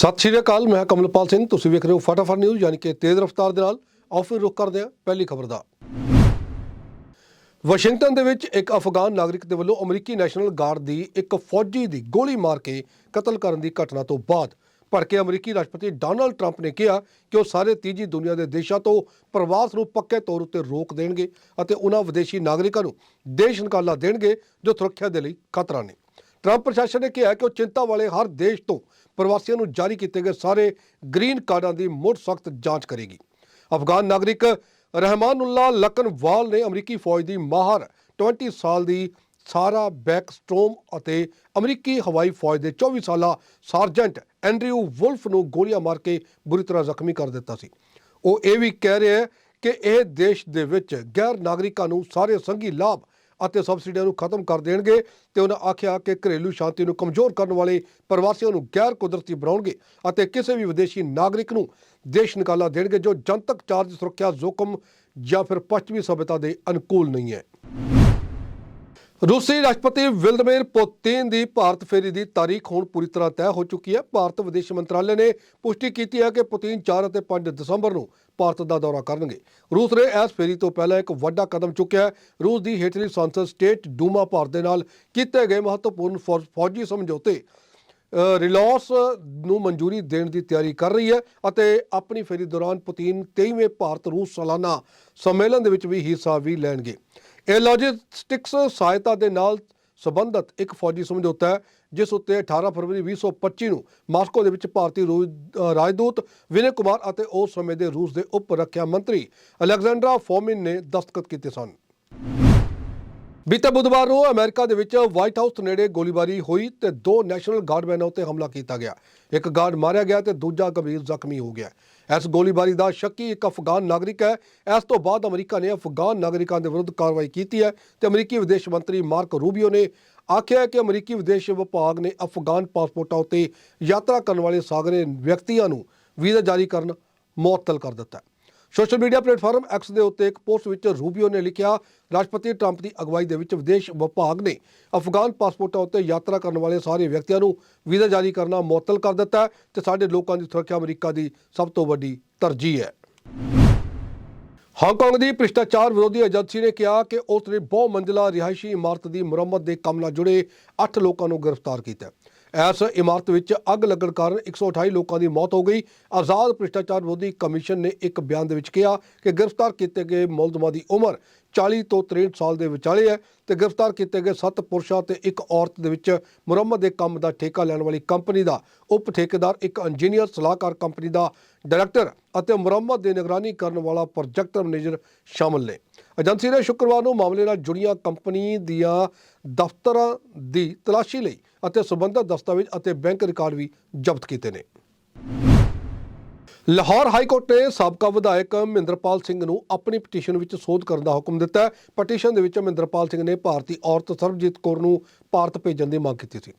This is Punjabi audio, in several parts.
ਸਤਿ ਸ਼੍ਰੀ ਅਕਾਲ, ਮੈਂ ਕਮਲਪਾਲ ਸਿੰਘ, ਤੁਸੀਂ ਵੇਖ ਰਹੇ ਹੋ ਫਟਾਫਟ ਨਿਊਜ਼, ਯਾਨੀ ਕਿ ਤੇਜ਼ ਰਫ਼ਤਾਰ ਦੇ ਨਾਲ। ਆਓ ਫਿਰ ਰੁਕ ਕਰਦੇ ਹਾਂ ਪਹਿਲੀ ਖਬਰ ਦਾ। ਵਾਸ਼ਿੰਗਟਨ ਦੇ ਵਿੱਚ ਇੱਕ ਅਫਗਾਨ ਨਾਗਰਿਕ ਦੇ ਵੱਲੋਂ ਅਮਰੀਕੀ ਨੈਸ਼ਨਲ ਗਾਰਡ ਦੀ ਇੱਕ ਫੌਜੀ ਦੀ ਗੋਲੀ ਮਾਰ ਕੇ ਕਤਲ ਕਰਨ ਦੀ ਘਟਨਾ ਤੋਂ ਬਾਅਦ ਭੜਕੇ ਅਮਰੀਕੀ ਰਾਸ਼ਟਰਪਤੀ ਡੋਨਲਡ ਟਰੰਪ ਨੇ ਕਿਹਾ ਕਿ ਉਹ ਸਾਰੇ ਤੀਜੀ ਦੁਨੀਆ ਦੇ ਦੇਸ਼ਾਂ ਤੋਂ ਪ੍ਰਵਾਸ ਨੂੰ ਪੱਕੇ ਤੌਰ ਉੱਤੇ ਰੋਕ ਦੇਣਗੇ ਅਤੇ ਉਹਨਾਂ ਵਿਦੇਸ਼ੀ ਨਾਗਰਿਕਾਂ ਨੂੰ ਦੇਸ਼ ਨਿਕਾਲਾ ਦੇਣਗੇ ਜੋ ਸੁਰੱਖਿਆ ਦੇ ਲਈ ਖਤਰਾ ਨੇ। ਟਰੰਪ ਪ੍ਰਸ਼ਾਸਨ ਨੇ ਕਿਹਾ ਕਿ ਉਹ ਚਿੰਤਾ ਵਾਲੇ ਹਰ ਦੇਸ਼ ਤੋਂ ਪ੍ਰਵਾਸੀਆਂ ਨੂੰ ਜਾਰੀ ਕੀਤੇ ਗਏ ਸਾਰੇ ਗ੍ਰੀਨ ਕਾਰਡਾਂ ਦੀ ਮੁੜ ਸਖਤ ਜਾਂਚ ਕਰੇਗੀ। ਅਫਗਾਨ ਨਾਗਰਿਕ ਰਹਿਮਾਨੁੱਲਾ ਲਕਨਵਾਲ ਨੇ ਅਮਰੀਕੀ ਫੌਜ ਦੀ ਮਾਹਰ 20 ਸਾਲ ਦੀ ਸਾਰਾ ਬੈਕਸਟ੍ਰੋਮ ਅਤੇ ਅਮਰੀਕੀ ਹਵਾਈ ਫੌਜ ਦੇ 24 ਸਾਲਾ ਸਾਰਜੈਂਟ ਐਂਡਰਿਊ ਵੁਲਫ ਨੂੰ ਗੋਲੀਆਂ ਮਾਰ ਕੇ ਬੁਰੀ ਤਰ੍ਹਾਂ ਜ਼ਖਮੀ ਕਰ ਦਿੱਤਾ ਸੀ। ਉਹ ਇਹ ਵੀ ਕਹਿ ਰਿਹਾ ਹੈ ਕਿ ਇਹ ਦੇਸ਼ ਦੇ ਵਿੱਚ ਗੈਰ ਨਾਗਰਿਕਾਂ ਨੂੰ ਸਾਰੇ ਸੰਘੀ ਲਾਭ ਅਤੇ ਸਬਸਿਡੀਆਂ ਨੂੰ ਖਤਮ ਕਰ ਦੇਣਗੇ ਤੇ ਉਹਨਾਂ ਆਖਿਆ ਕਿ ਘਰੇਲੂ ਸ਼ਾਂਤੀ ਨੂੰ ਕਮਜ਼ੋਰ ਕਰਨ ਵਾਲੇ ਪ੍ਰਵਾਸੀਆਂ ਨੂੰ ਗੈਰ ਕੁਦਰਤੀ ਬਣਾਉਣਗੇ ਅਤੇ ਕਿਸੇ ਵੀ ਵਿਦੇਸ਼ੀ ਨਾਗਰਿਕ ਨੂੰ ਦੇਸ਼ ਨਿਕਾਲਾ ਦੇਣਗੇ ਜੋ ਜਨਤਕ ਚਾਰਜ ਸੁਰੱਖਿਆ ਜ਼ੋਖਮ ਜਾਂ ਫਿਰ ਪੱਛਮੀ ਸਭਿਅਤਾ ਦੇ ਅਨੁਕੂਲ ਨਹੀਂ ਹੈ। ਰੂਸੀ ਰਾਸ਼ਟਰਪਤੀ ਵਲਦਮੀਰ ਪੁਤਿਨ ਦੀ ਭਾਰਤ ਫੇਰੀ ਦੀ ਤਾਰੀਖ ਹੁਣ ਪੂਰੀ ਤਰ੍ਹਾਂ ਤੈਅ ਹੋ ਚੁੱਕੀ ਹੈ। ਭਾਰਤ ਵਿਦੇਸ਼ ਮੰਤਰਾਲੇ ਨੇ ਪੁਸ਼ਟੀ ਕੀਤੀ ਹੈ ਕਿ ਪੁਤਿਨ 4 ਅਤੇ 5 ਦਸੰਬਰ ਨੂੰ ਭਾਰਤ ਦਾ ਦੌਰਾ ਕਰਨਗੇ। ਰੂਸ ਨੇ ਇਸ ਫੇਰੀ ਤੋਂ ਪਹਿਲਾਂ ਇੱਕ ਵੱਡਾ ਕਦਮ ਚੁੱਕਿਆ ਹੈ। ਰੂਸ ਦੀ ਹੇਠਲੀ ਸੰਸਦ ਸਟੇਟ ਡੂਮਾ ਭਾਰਤ ਦੇ ਨਾਲ ਕੀਤੇ ਗਏ ਮਹੱਤਵਪੂਰਨ ਫੌ- ਫੌਜੀ ਸਮਝੌਤੇ ਰਿਲੌਸ ਨੂੰ ਮਨਜ਼ੂਰੀ ਦੇਣ ਦੀ ਤਿਆਰੀ ਕਰ ਰਹੀ ਹੈ ਅਤੇ ਆਪਣੀ ਫੇਰੀ ਦੌਰਾਨ ਪੁਤਿਨ 23ਵੇਂ ਭਾਰਤ ਰੂਸ ਸਾਲਾਨਾ ਸੰਮੇਲਨ ਦੇ ਵਿੱਚ ਵੀ ਹਿੱਸਾ ਵੀ ਲੈਣਗੇ। ਇਹ ਲੌਜਿਸਟਿਕਸ ਸਹਾਇਤਾ ਦੇ ਨਾਲ ਸੰਬੰਧਿਤ ਇੱਕ ਫੌਜੀ ਸਮਝੌਤਾ ਹੈ, ਜਿਸ ਉੱਤੇ 18 ਫਰਵਰੀ 2025 ਨੂੰ ਮਾਸਕੋ ਦੇ ਵਿੱਚ ਭਾਰਤੀ ਰੂ- ਰਾਜਦੂਤ ਵਿਨੇ ਕੁਮਾਰ ਅਤੇ ਉਸ ਸਮੇਂ ਦੇ ਰੂਸ ਦੇ ਉਪ ਰੱਖਿਆ ਮੰਤਰੀ ਅਲੈਗਜ਼ੈਂਡਰਾ ਫੋਮਿਨ ਨੇ ਦਸਤਖਤ ਕੀਤੇ ਸਨ। ਬੀਤੇ ਬੁੱਧਵਾਰ ਨੂੰ ਅਮਰੀਕਾ ਦੇ ਵਿੱਚ ਵਾਈਟ ਹਾਊਸ ਨੇੜੇ ਗੋਲੀਬਾਰੀ ਹੋਈ ਤੇ ਦੋ ਨੈਸ਼ਨਲ ਗਾਰਡਮੈਨਾਂ ਉੱਤੇ ਹਮਲਾ ਕੀਤਾ ਗਿਆ। ਇੱਕ ਗਾਰਡ ਮਾਰਿਆ ਗਿਆ ਤੇ ਦੂਜਾ ਗੰਭੀਰ ਜ਼ਖਮੀ ਹੋ ਗਿਆ। ਇਸ ਗੋਲੀਬਾਰੀ ਦਾ ਸ਼ੱਕੀ ਇੱਕ ਅਫਗਾਨ ਨਾਗਰਿਕ ਹੈ। ਇਸ ਤੋਂ ਬਾਅਦ ਅਮਰੀਕਾ ਨੇ ਅਫਗਾਨ ਨਾਗਰਿਕਾਂ ਦੇ ਵਿਰੁੱਧ ਕਾਰਵਾਈ ਕੀਤੀ ਹੈ ਤੇ ਅਮਰੀਕੀ ਵਿਦੇਸ਼ ਮੰਤਰੀ ਮਾਰਕ ਰੂਬੀਓ ਨੇ ਆਖਿਆ ਕਿ ਅਮਰੀਕੀ ਵਿਦੇਸ਼ ਵਿਭਾਗ ਨੇ ਅਫਗਾਨ ਪਾਸਪੋਰਟਾਂ ਉੱਤੇ ਯਾਤਰਾ ਕਰਨ ਵਾਲੇ ਸਾਗਰੇ ਵਿਅਕਤੀਆਂ ਨੂੰ ਵੀਜ਼ਾ ਜਾਰੀ ਕਰਨ ਮੁਅੱਤਲ ਕਰ ਦਿੱਤਾ ਸੋਸ਼ਲ ਮੀਡੀਆ ਪਲੇਟਫਾਰਮ ਐਕਸ ਦੇ ਉੱਤੇ ਇੱਕ ਪੋਸਟ ਵਿੱਚ ਰੂਬੀਓ ਨੇ ਲਿਖਿਆ, ਰਾਸ਼ਟਰਪਤੀ ਟਰੰਪ ਦੀ ਅਗਵਾਈ ਦੇ ਵਿੱਚ ਵਿਦੇਸ਼ ਵਿਭਾਗ ਨੇ ਅਫਗਾਨ ਪਾਸਪੋਰਟਾਂ ਉੱਤੇ ਯਾਤਰਾ ਕਰਨ ਵਾਲੇ ਸਾਰੇ ਵਿਅਕਤੀਆਂ ਨੂੰ ਵੀਜ਼ਾ ਜਾਰੀ ਕਰਨਾ ਮੁਅੱਤਲ ਕਰ ਦਿੱਤਾ ਹੈ ਤੇ ਸਾਡੇ ਲੋਕਾਂ ਦੀ ਸੁਰੱਖਿਆ ਅਮਰੀਕਾ ਦੀ ਸਭ ਤੋਂ ਵੱਡੀ ਤਰਜੀਹ ਹੈ। ਹਾਂਗਕਾਂਗ ਦੀ ਭ੍ਰਿਸ਼ਟਾਚਾਰ ਵਿਰੋਧੀ ਏਜੰਸੀ ਨੇ ਕਿਹਾ ਕਿ ਉਸ ਨੇ ਬਹੁ ਮੰਜ਼ਲਾ ਰਿਹਾਇਸ਼ੀ ਇਮਾਰਤ ਦੀ ਮੁਰੰਮਤ ਦੇ ਕੰਮ ਨਾਲ ਜੁੜੇ 8 ਲੋਕਾਂ ਨੂੰ ਗ੍ਰਿਫਤਾਰ ਕੀਤਾ ਇਸ ਇਮਾਰਤ ਵਿੱਚ ਅੱਗ ਲੱਗਣ ਕਾਰਨ 128 ਲੋਕਾਂ ਦੀ ਮੌਤ ਹੋ ਗਈ। ਆਜ਼ਾਦ ਭ੍ਰਿਸ਼ਟਾਚਾਰ ਵਿਰੋਧੀ ਕਮਿਸ਼ਨ ਨੇ ਇੱਕ ਬਿਆਨ ਦੇ ਵਿੱਚ ਕਿਹਾ ਕਿ ਗ੍ਰਿਫਤਾਰ ਕੀਤੇ ਗਏ ਮੁਲਜ਼ਮਾਂ ਦੀ ਉਮਰ 40 ਤੋਂ 63 ਸਾਲ ਦੇ ਵਿਚਾਲੇ ਹੈ ਤੇ ਗ੍ਰਿਫਤਾਰ ਕੀਤੇ ਗਏ 7 ਪੁਰਸ਼ਾਂ ਤੇ ਇੱਕ ਔਰਤ ਦੇ ਵਿੱਚ ਮੁਰੰਮਤ ਦੇ ਕੰਮ ਦਾ ਠੇਕਾ ਲੈਣ ਵਾਲੀ ਕੰਪਨੀ ਦਾ ਉਪ ਠੇਕੇਦਾਰ, ਇੱਕ ਇੰਜੀਨੀਅਰ, ਸਲਾਹਕਾਰ ਕੰਪਨੀ ਦਾ ਡਾਇਰੈਕਟਰ ਅਤੇ ਮੁਰੰਮਤ ਦੀ ਨਿਗਰਾਨੀ ਕਰਨ ਵਾਲਾ ਪ੍ਰੋਜੈਕਟ ਮੈਨੇਜਰ ਸ਼ਾਮਲ ਨੇ। ਏਜੰਸੀ ਨੇ ਸ਼ੁੱਕਰਵਾਰ ਨੂੰ ਮਾਮਲੇ ਨਾਲ ਜੁੜੀਆਂ ਕੰਪਨੀ ਦੀਆਂ ਦਫ਼ਤਰਾਂ ਦੀ ਤਲਾਸ਼ੀ ਲਈ ਅਤੇ ਸਬੰਧਤ ਦਸਤਾਵੇਜ਼ ਅਤੇ ਬੈਂਕ ਰਿਕਾਰਡ ਵੀ ਜ਼ਬਤ ਕੀਤੇ ਨੇ। ਲਾਹੌਰ ਹਾਈ ਕੋਰਟ ਨੇ ਸਾਬਕਾ ਵਿਧਾਇਕ ਮਹਿੰਦਰਪਾਲ ਸਿੰਘ ਨੂੰ ਆਪਣੀ ਪਟੀਸ਼ਨ ਵਿੱਚ ਸੋਧ ਕਰਨ ਦਾ ਹੁਕਮ ਦਿੱਤਾ ਹੈ। ਪਟੀਸ਼ਨ ਦੇ ਵਿੱਚ ਮਹਿੰਦਰਪਾਲ ਸਿੰਘ ਨੇ ਭਾਰਤੀ ਔਰਤ ਸਰਬਜੀਤ ਕੌਰ ਨੂੰ ਭਾਰਤ ਭੇਜਣ ਦੀ ਮੰਗ ਕੀਤੀ ਸੀ।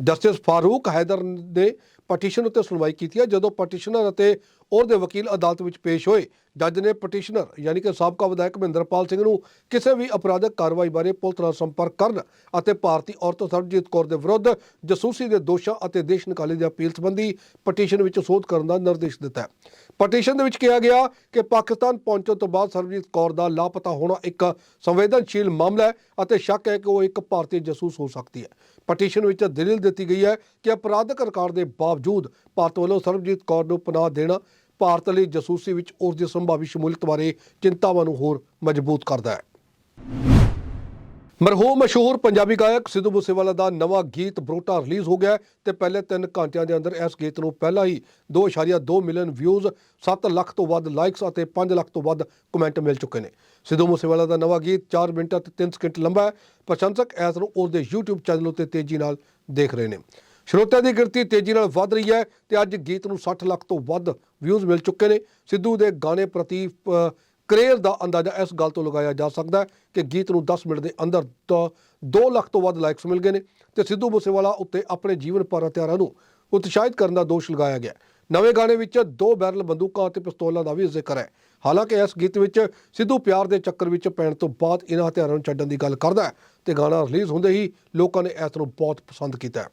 ਜਸਟਿਸ ਫਾਰੂਕ ਹੈਦਰ ਨੇ ਪਟੀਸ਼ਨ ਉੱਤੇ ਸੁਣਵਾਈ ਕੀਤੀ ਹੈ। ਜਦੋਂ ਪਟੀਸ਼ਨਰ ਅਤੇ ਉਹਦੇ ਵਕੀਲ ਅਦਾਲਤ ਵਿੱਚ ਪੇਸ਼ ਹੋਏ। ਜੱਜ ਨੇ ਪਟੀਸ਼ਨਰ ਯਾਨੀ ਕਿ ਸਾਬਕਾ ਵਿਧਾਇਕ ਮਹਿੰਦਰਪਾਲ ਸਿੰਘ ਨੂੰ ਕਿਸੇ ਵੀ ਅਪਰਾਧਕ ਕਾਰਵਾਈ ਬਾਰੇ ਪੁਲਿਸ ਨਾਲ ਸੰਪਰਕ ਕਰਨ ਅਤੇ ਭਾਰਤੀ ਔਰਤ ਸਰਬਜੀਤ ਕੌਰ ਦੇ ਵਿਰੁੱਧ ਜਸੂਸੀ ਦੇ ਦੋਸ਼ਾਂ ਅਤੇ ਦੇਸ਼ ਨਿਕਾਲੇ ਦੀ ਅਪੀਲ ਸੰਬੰਧੀ ਪਟੀਸ਼ਨ ਵਿੱਚ ਸੋਧ ਕਰਨ ਦਾ ਨਿਰਦੇਸ਼ ਦਿੱਤਾ ਹੈ। ਪਟੀਸ਼ਨ ਦੇ ਵਿੱਚ ਕਿਹਾ ਗਿਆ ਕਿ ਪਾਕਿਸਤਾਨ ਪਹੁੰਚਣ ਤੋਂ ਬਾਅਦ ਸਰਬਜੀਤ ਕੌਰ ਦਾ ਲਾਪਤਾ ਹੋਣਾ ਇੱਕ ਸੰਵੇਦਨਸ਼ੀਲ ਮਾਮਲਾ ਹੈ ਅਤੇ ਸ਼ੱਕ ਹੈ ਕਿ ਉਹ ਇੱਕ ਭਾਰਤੀ ਜਸੂਸ ਹੋ ਸਕਦੀ ਹੈ। ਪਟੀਸ਼ਨ ਵਿੱਚ ਦਲੀਲ ਦਿੱਤੀ ਗਈ ਹੈ ਕਿ ਅਪਰਾਧਕ ਰਿਕਾਰਡ ਦੇ ਬਾਵਜੂਦ ਭਾਰਤ ਵੱਲੋਂ ਸਰਬਜੀਤ ਕੌਰ ਨੂੰ ਪਨਾਹ ਦੇਣਾ ਭਾਰਤ ਲਈ ਜਸੂਸੀ ਵਿੱਚ ਉਸ ਦੀ ਸੰਭਾਵੀ ਸ਼ਮੂਲੀਅਤ ਬਾਰੇ ਚਿੰਤਾਵਾਂ ਨੂੰ ਹੋਰ ਮਜ਼ਬੂਤ ਕਰਦਾ ਹੈ। ਮਰਹੂਮ ਮਸ਼ਹੂਰ ਪੰਜਾਬੀ ਗਾਇਕ ਸਿੱਧੂ ਮੂਸੇਵਾਲਾ ਦਾ ਨਵਾਂ ਗੀਤ ਬਰੋਟਾ ਰਿਲੀਜ਼ ਹੋ ਗਿਆ ਹੈ ਤੇ ਪਹਿਲੇ 3 ਘੰਟਿਆਂ ਦੇ ਅੰਦਰ ਇਸ ਗੀਤ ਨੂੰ ਪਹਿਲਾਂ ਹੀ 2.2 ਮਿਲੀਅਨ ਵਿਊਜ਼ 7 ਲੱਖ ਤੋਂ ਵੱਧ ਲਾਈਕਸ ਅਤੇ 5 ਲੱਖ ਤੋਂ ਵੱਧ ਕਮੈਂਟ ਮਿਲ ਚੁੱਕੇ ਨੇ। ਸਿੱਧੂ ਮੂਸੇਵਾਲਾ ਦਾ ਨਵਾਂ ਗੀਤ 4 ਮਿੰਟ ਅਤੇ 3 ਸਕਿੰਟ ਲੰਬਾ ਹੈ। ਪ੍ਰਸ਼ੰਸਕ ਇਸ ਨੂੰ ਉਸ ਦੇ YouTube ਚੈਨਲ ਉੱਤੇ ਤੇਜ਼ੀ ਨਾਲ ਦੇਖ ਰਹੇ ਨੇ। ਸਰੋਤਿਆਂ ਦੀ ਗਿਣਤੀ ਤੇਜ਼ੀ ਨਾਲ ਵੱਧ ਰਹੀ ਹੈ ਤੇ ਅੱਜ ਗੀਤ ਨੂੰ 60 ਲੱਖ ਤੋਂ ਵੱਧ ਵਿਊਜ਼ ਮਿਲ ਚੁੱਕੇ ਨੇ। ਸਿੱਧੂ ਦੇ ਗਾਣੇ ਪ੍ਰਤੀ ਅ, ਕਰੇਜ਼ ਦਾ ਅੰਦਾਜ਼ਾ ਇਸ ਗੱਲ ਤੋਂ ਲਗਾਇਆ ਜਾ ਸਕਦਾ ਹੈ ਕਿ ਗੀਤ ਨੂੰ 10 ਮਿੰਟ ਦੇ ਅੰਦਰ 2 ਲੱਖ ਤੋਂ ਵੱਧ ਲਾਈਕਸ ਮਿਲ ਗਏ ਨੇ ਤੇ ਸਿੱਧੂ ਮੂਸੇਵਾਲਾ ਉੱਤੇ ਆਪਣੇ ਜੀਵਨ ਭਰ ਹਥਿਆਰਾਂ ਨੂੰ ਉਤਸ਼ਾਹਿਤ ਕਰਨ ਦਾ ਦੋਸ਼ ਲਗਾਇਆ ਗਿਆ ਨਵੇਂ ਗਾਣੇ ਵਿੱਚ ਦੋ ਬੈਰਲ ਬੰਦੂਕਾਂ ਅਤੇ ਪਿਸਤੌਲਾਂ ਦਾ ਵੀ ਜ਼ਿਕਰ ਹੈ। ਹਾਲਾਂਕਿ ਇਸ ਗੀਤ ਵਿੱਚ ਸਿੱਧੂ ਪਿਆਰ ਦੇ ਚੱਕਰ ਵਿੱਚ ਪੈਣ ਤੋਂ ਬਾਅਦ ਇਹਨਾਂ ਹਥਿਆਰਾਂ ਨੂੰ ਛੱਡਣ ਦੀ ਗੱਲ ਕਰਦਾ ਹੈ ਤੇ ਗਾਣਾ ਰਿਲੀਜ਼ ਹੁੰਦੇ ਹੀ ਲੋਕਾਂ ਨੇ ਇਸ ਨੂੰ ਬਹੁਤ ਪਸੰਦ ਕੀਤਾ ਹੈ।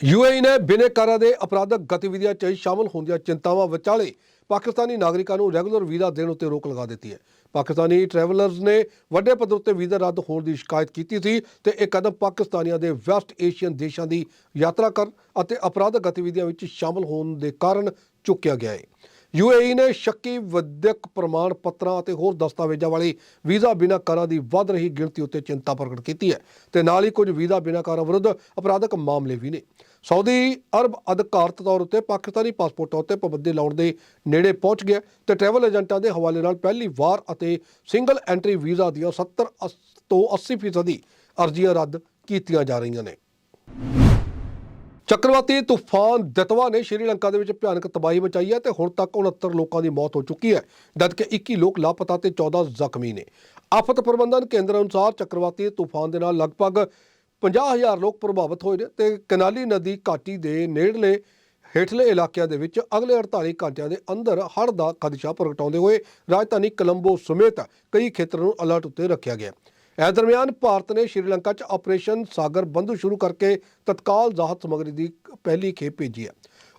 ਯੂਏਈ ਨੇ ਬਿਨੇਕਾਰਾਂ ਦੇ ਅਪਰਾਧਕ ਗਤੀਵਿਧੀਆਂ 'ਚ ਸ਼ਾਮਲ ਹੁੰਦੀਆਂ ਚਿੰਤਾਵਾਂ ਵਿਚਾਲੇ ਪਾਕਿਸਤਾਨੀ ਨਾਗਰਿਕਾਂ ਨੂੰ ਰੈਗੂਲਰ ਵੀਜ਼ਾ ਦੇਣ ਉੱਤੇ ਰੋਕ ਲਗਾ ਦਿੱਤੀ ਹੈ। ਪਾਕਿਸਤਾਨੀ ਟਰੈਵਲਰਸ ਨੇ ਵੱਡੇ ਪੱਧਰ ਉੱਤੇ ਵੀਜ਼ਾ ਰੱਦ ਹੋਣ ਦੀ ਸ਼ਿਕਾਇਤ ਕੀਤੀ ਸੀ ਤੇ ਇਹ ਕਦਮ ਪਾਕਿਸਤਾਨੀਆਂ ਦੇ ਵੈਸਟ ਏਸ਼ੀਅਨ ਦੇਸ਼ਾਂ ਦੀ ਯਾਤਰਾ ਕਰਨ ਅਤੇ ਅਪਰਾਧਕ ਗਤੀਵਿਧੀਆਂ ਵਿੱਚ ਸ਼ਾਮਲ ਹੋਣ ਦੇ ਕਾਰਨ ਚੁੱਕਿਆ ਗਿਆ ਹੈ। ਯੂਏਈ ਨੇ ਸ਼ੱਕੀ ਵਿਦਿਅਕ ਪ੍ਰਮਾਣ ਪੱਤਰਾਂ ਅਤੇ ਹੋਰ ਦਸਤਾਵੇਜ਼ਾਂ ਵਾਲੀ ਵੀਜ਼ਾ ਬਿਨਾਕਾਰਾਂ ਦੀ ਵੱਧ ਰਹੀ ਗਿਣਤੀ ਉੱਤੇ ਚਿੰਤਾ ਪ੍ਰਗਟ ਕੀਤੀ ਹੈ ਤੇ ਨਾਲ ਹੀ ਕੁਝ ਵੀਜ਼ਾ ਬਿਨਾਕਾਰਾਂ ਵਿਰੁੱਧ ਅਪਰਾਧਕ ਮਾਮਲੇ ਵੀ ਨੇ। ਸਾਊਦੀ ਅਰਬ ਅਧਿਕਾਰਤ ਤੌਰ ਉੱਤੇ ਪਾਕਿਸਤਾਨੀ ਪਾਸਪੋਰਟਾਂ ਉੱਤੇ ਪਾਬੰਦੀ ਲਾਉਣ ਦੇ ਨੇੜੇ ਪਹੁੰਚ ਗਿਆ ਤੇ ਟਰੈਵਲ ਏਜੰਟਾਂ ਦੇ ਹਵਾਲੇ ਨਾਲ ਪਹਿਲੀ ਵਾਰ ਅਤੇ ਸਿੰਗਲ ਐਂਟਰੀ ਵੀਜ਼ਾ ਦੀਆਂ 70 ਅਸ- ਤੋਂ 80% ਫੀਸਦੀ ਅਰਜ਼ੀਆਂ ਰੱਦ ਕੀਤੀਆਂ ਜਾ ਰਹੀਆਂ ਨੇ। ਚੱਕਰਵਾਤੀ ਤੂਫਾਨ ਦਤਵਾ ਨੇ ਸ਼੍ਰੀਲੰਕਾ ਦੇ ਵਿੱਚ ਭਿਆਨਕ ਤਬਾਹੀ ਮਚਾਈ ਹੈ ਤੇ ਹੁਣ ਤੱਕ 69 ਲੋਕਾਂ ਦੀ ਮੌਤ ਹੋ ਚੁੱਕੀ ਹੈ, ਜਦਕਿ 21 ਲੋਕ ਲਾਪਤਾ ਤੇ 14 ਜ਼ਖਮੀ ਨੇ। ਆਫਤ ਪ੍ਰਬੰਧਨ ਕੇਂਦਰ ਅਨੁਸਾਰ ਚੱਕਰਵਾਤੀ ਤੂਫਾਨ ਦੇ ਨਾਲ ਲਗਭਗ 50000 ਲੋਕ ਪ੍ਰਭਾਵਿਤ ਹੋਏ ਨੇ ਤੇ ਕਨਾਲੀ ਨਦੀ ਘਾਟੀ ਦੇ ਨੇੜਲੇ ਹੇਠਲੇ ਇਲਾਕਿਆਂ ਦੇ ਵਿੱਚ ਅਗਲੇ 48 ਘੰਟਿਆਂ ਦੇ ਅੰਦਰ ਹੜ੍ਹ ਦਾ ਖਦਸ਼ਾ ਪ੍ਰਗਟਾਉਂਦੇ ਹੋਏ ਰਾਜਧਾਨੀ ਕਲੰਬੋ ਸਮੇਤ ਕਈ ਖੇਤਰਾਂ ਨੂੰ ਅਲਰਟ ਉੱਤੇ ਰੱਖਿਆ ਗਿਆ ਇਸ ਦਰਮਿਆਨ ਭਾਰਤ ਨੇ ਸ਼੍ਰੀਲੰਕਾ 'ਚ ਆਪਰੇਸ਼ਨ ਸਾਗਰ ਬੰਧੂ ਸ਼ੁਰੂ ਕਰਕੇ ਤਤਕਾਲ ਰਾਹਤ ਸਮੱਗਰੀ ਦੀ ਪਹਿਲੀ ਖੇਪ ਭੇਜੀ ਹੈ।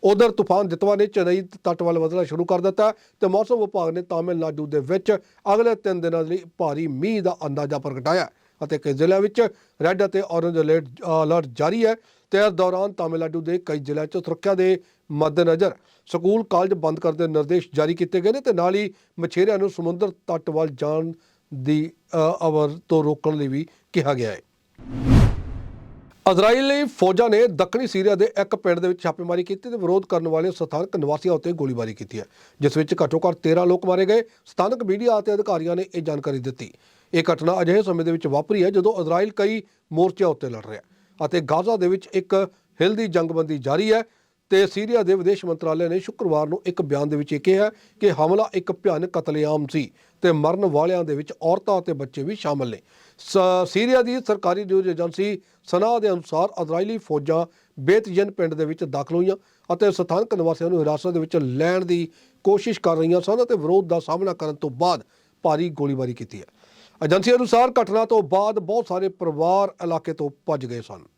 ਉਧਰ ਤੂਫਾਨ ਦਿੱਤਵਾ ਨੇ ਚੇਨਈ ਤੱਟ ਵੱਲ ਵਧਣਾ ਸ਼ੁਰੂ ਕਰ ਦਿੱਤਾ ਤੇ ਮੌਸਮ ਵਿਭਾਗ ਨੇ ਤਾਮਿਲਨਾਡੂ ਦੇ ਵਿੱਚ ਅਗਲੇ 3 ਦਿਨਾਂ ਲਈ ਭਾਰੀ ਮੀਂਹ ਦਾ ਅੰਦਾਜ਼ਾ ਪ੍ਰਗਟਾਇਆ ਅਤੇ ਕਈ ਜ਼ਿਲ੍ਹਿਆਂ ਵਿੱਚ ਰੈੱਡ ਅਤੇ ਔਰੰਜ ਅਲਰਟ ਅਲਰਟ ਜਾਰੀ ਹੈ ਤੇ ਇਸ ਦੌਰਾਨ ਤਾਮਿਲਨਾਡੂ ਦੇ ਕਈ ਜ਼ਿਲ੍ਹਿਆਂ 'ਚ ਸੁਰੱਖਿਆ ਦੇ ਮੱਦੇਨਜ਼ਰ ਸਕੂਲ, ਕਾਲਜ ਬੰਦ ਕਰਨ ਦੇ ਨਿਰਦੇਸ਼ ਜਾਰੀ ਕੀਤੇ ਗਏ ਨੇ ਤੇ ਨਾਲ ਹੀ ਮਛੇਰਿਆਂ ਨੂੰ ਸਮੁੰਦਰ ਤੱਟ ਵੱਲ ਜਾਣ ਦੀ ਅ, ਅਵਰ ਤੋਂ ਰੋਕਣ ਲਈ ਵੀ ਕਿਹਾ ਗਿਆ ਹੈ। ਇਜ਼ਰਾਈਲੀ ਫੌਜਾਂ ਨੇ ਦੱਖਣੀ ਸੀਰੀਆ ਦੇ ਇੱਕ ਪਿੰਡ ਦੇ ਵਿੱਚ ਛਾਪੇਮਾਰੀ ਕੀਤੀ ਤੇ ਵਿਰੋਧ ਕਰਨ ਵਾਲੇ ਸਥਾਨਕ ਨਿਵਾਸੀਆਂ ਉੱਤੇ ਗੋਲੀਬਾਰੀ ਕੀਤੀ ਹੈ ਜਿਸ ਵਿੱਚ ਘੱਟੋ ਘੱਟ 13 ਲੋਕ ਮਾਰੇ ਗਏ। ਸਥਾਨਕ ਮੀਡੀਆ ਅਤੇ ਅਧਿਕਾਰੀਆਂ ਨੇ ਇਹ ਜਾਣਕਾਰੀ ਦਿੱਤੀ। ਇਹ ਘਟਨਾ ਅਜਿਹੇ ਸਮੇਂ ਦੇ ਵਿੱਚ ਵਾਪਰੀ ਹੈ ਜਦੋਂ ਇਜ਼ਰਾਈਲ ਕਈ ਮੋਰਚਿਆਂ ਉੱਤੇ ਲੜ ਰਿਹਾ ਹੈ ਅਤੇ ਗਾਜ਼ਾ ਦੇ ਵਿੱਚ ਇੱਕ ਹਿਲਦੀ ਜੰਗਬੰਦੀ ਜਾਰੀ ਹੈ। ਤੇ ਸੀਰੀਆ ਦੇ ਵਿਦੇਸ਼ ਮੰਤਰਾਲੇ ਨੇ ਸ਼ੁੱਕਰਵਾਰ ਨੂੰ ਇੱਕ ਬਿਆਨ ਦੇ ਵਿੱਚ ਇਹ ਕਿਹਾ ਕਿ ਹਮਲਾ ਇੱਕ ਭਿਆਨਕ ਕਤਲੇਆਮ ਸੀ ਤੇ ਮਰਨ ਵਾਲਿਆਂ ਦੇ ਵਿੱਚ ਔਰਤਾਂ ਅਤੇ ਬੱਚੇ ਵੀ ਸ਼ਾਮਲ ਨੇ। ਸ- ਸੀਰੀਆ ਦੀ ਸਰਕਾਰੀ ਨਿਊਜ਼ ਏਜੰਸੀ ਸਨਾ ਦੇ ਅਨੁਸਾਰ ਇਜ਼ਰਾਈਲੀ ਫੌਜਾਂ ਬੇਤਯਨ ਪਿੰਡ ਦੇ ਵਿੱਚ ਦਾਖਲ ਹੋਈਆਂ ਅਤੇ ਸਥਾਨਕ ਨਿਵਾਸੀਆਂ ਨੂੰ ਹਿਰਾਸਤ ਦੇ ਵਿੱਚ ਲੈਣ ਦੀ ਕੋਸ਼ਿਸ਼ ਕਰ ਰਹੀਆਂ ਸਨ ਅਤੇ ਵਿਰੋਧ ਦਾ ਸਾਹਮਣਾ ਕਰਨ ਤੋਂ ਬਾਅਦ ਭਾਰੀ ਗੋਲੀਬਾਰੀ ਕੀਤੀ ਹੈ। ਏਜੰਸੀ ਅਨੁਸਾਰ ਘਟਨਾ ਤੋਂ ਬਾਅਦ ਬਹੁਤ ਸਾਰੇ ਪਰਿਵਾਰ ਇਲਾਕੇ ਤੋਂ ਭੱਜ ਗਏ ਸਨ।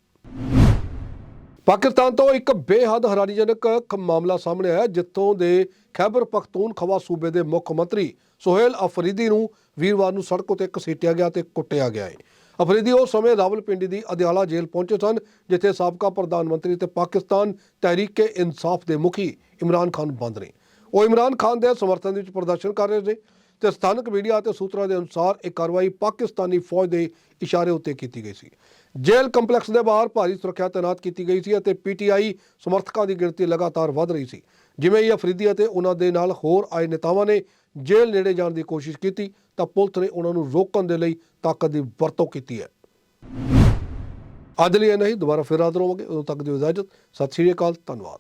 ਪਾਕਿਸਤਾਨ ਤੋਂ ਇੱਕ ਬੇਹੱਦ ਹੈਰਾਨੀਜਨਕ ਖ- ਮਾਮਲਾ ਸਾਹਮਣੇ ਆਇਆ, ਜਿੱਥੋਂ ਦੇ ਖੈਬਰ ਪਖਤੂਨਖਵਾ ਸੂਬੇ ਦੇ ਮੁੱਖ ਮੰਤਰੀ ਸੁਹੇਲ ਅਫਰੀਦੀ ਨੂੰ ਵੀਰਵਾਰ ਨੂੰ ਸੜਕ ਉੱਤੇ ਘਸੀਟਿਆ ਗਿਆ ਤੇ ਕੁੱਟਿਆ ਗਿਆ ਹੈ ਅਫਰੀਦੀ ਉਸ ਸਮੇਂ ਰਾਵਲਪਿੰਡੀ ਦੀ ਅਦਿਆਲਾ ਜੇਲ੍ਹ ਪਹੁੰਚੇ ਸਨ, ਜਿੱਥੇ ਸਾਬਕਾ ਪ੍ਰਧਾਨ ਮੰਤਰੀ ਤੇ ਪਾਕਿਸਤਾਨ ਤਹਿਰੀਕ ਇਨਸਾਫ ਦੇ ਮੁਖੀ ਇਮਰਾਨ ਖਾਨ ਬੰਦ ਨੇ। ਉਹ ਇਮਰਾਨ ਖਾਨ ਦੇ ਸਮਰਥਨ ਵਿੱਚ ਪ੍ਰਦਰਸ਼ਨ ਕਰ ਰਹੇ ਸੀ ਤੇ ਸਥਾਨਕ ਮੀਡੀਆ ਅਤੇ ਸੂਤਰਾਂ ਦੇ ਅਨੁਸਾਰ ਇਹ ਕਾਰਵਾਈ ਪਾਕਿਸਤਾਨੀ ਫੌਜ ਦੇ ਇਸ਼ਾਰੇ ਉੱਤੇ ਕੀਤੀ ਗਈ ਸੀ। ਜੇਲ੍ਹ ਕੰਪਲੈਕਸ ਦੇ ਬਾਹਰ ਭਾਰੀ ਸੁਰੱਖਿਆ ਤਾਇਨਾਤ ਕੀਤੀ ਗਈ ਸੀ ਅਤੇ ਪੀਟੀਆਈ ਸਮਰਥਕਾਂ ਦੀ ਗਿਣਤੀ ਲਗਾਤਾਰ ਵਧ ਰਹੀ ਸੀ। ਜਿਵੇਂ ਹੀ ਅਫਰੀਦੀ ਅਤੇ ਉਹਨਾਂ ਦੇ ਨਾਲ ਹੋਰ ਆਏ ਨੇਤਾਵਾਂ ਨੇ ਜੇਲ੍ਹ ਨੇੜੇ ਜਾਣ ਦੀ ਕੋਸ਼ਿਸ਼ ਕੀਤੀ, ਤਾਂ ਪੁਲਿਸ ਨੇ ਉਹਨਾਂ ਨੂੰ ਰੋਕਣ ਦੇ ਲਈ ਤਾਕਤ ਦੀ ਵਰਤੋਂ ਕੀਤੀ ਹੈ। ਅੱਜ ਲਈ ਇਹ ਨਹੀਂ ਦੁਬਾਰਾ ਫਿਰ ਹਾਜ਼ਰ ਹੋਵਾਂਗੇ। ਉਦੋਂ ਤੱਕ ਦੀ ਇਜਾਜ਼ਤ। ਸਤਿ ਸ਼੍ਰੀ ਅਕਾਲ। ਧੰਨਵਾਦ।